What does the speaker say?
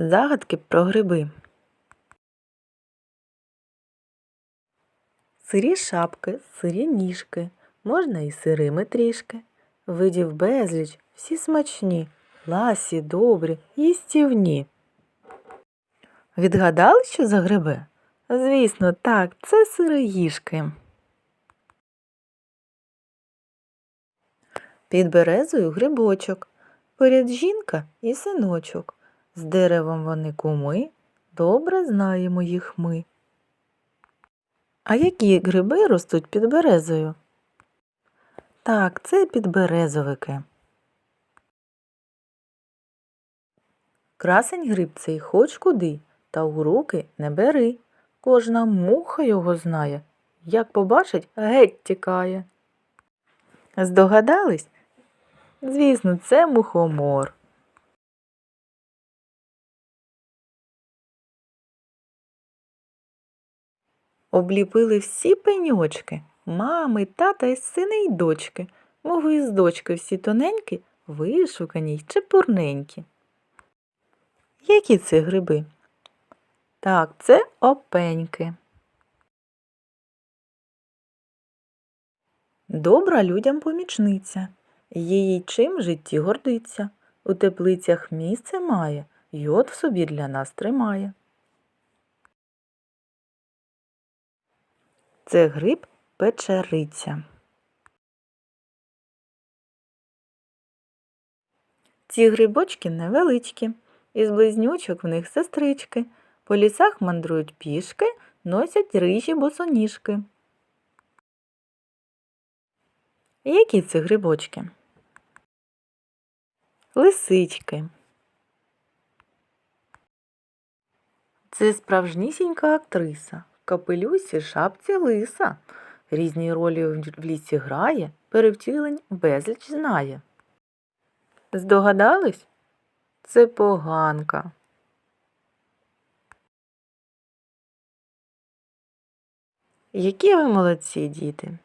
Загадки про гриби. Сирі шапки, сирі ніжки, можна і сирими трішки. Видів безліч, всі смачні, ласі, добрі, їстівні. Відгадали, що за гриби? Звісно, так, це сироїжки. Під березою грибочок, поряд жінка і синочок. З деревом вони куми, добре знаємо їх ми. А які гриби ростуть під березою? Так, це підберезовики. Красень гриб цей хоч куди, та у руки не бери. Кожна муха його знає, як побачить, геть тікає. Здогадались? Звісно, це мухомор. Обліпили всі пеньочки, мами, тата й сини й дочки. Мови із дочки всі тоненькі, вишукані й чепурненькі. Які це гриби? Так, це опеньки. Добра людям помічниця, її чим житті гордиться. У теплицях місце має, йод в собі для нас тримає. Це гриб печериця. Ці грибочки невеличкі, із близнючок в них сестрички. По лісах мандрують пішки, носять рижі босоніжки. Які це грибочки? Лисички. Це справжнісінька актриса. Капелюсі шапці лиса. Різні ролі в лісі грає, перевтілень безліч знає. Здогадались? Це поганка. Які ви молодці, діти!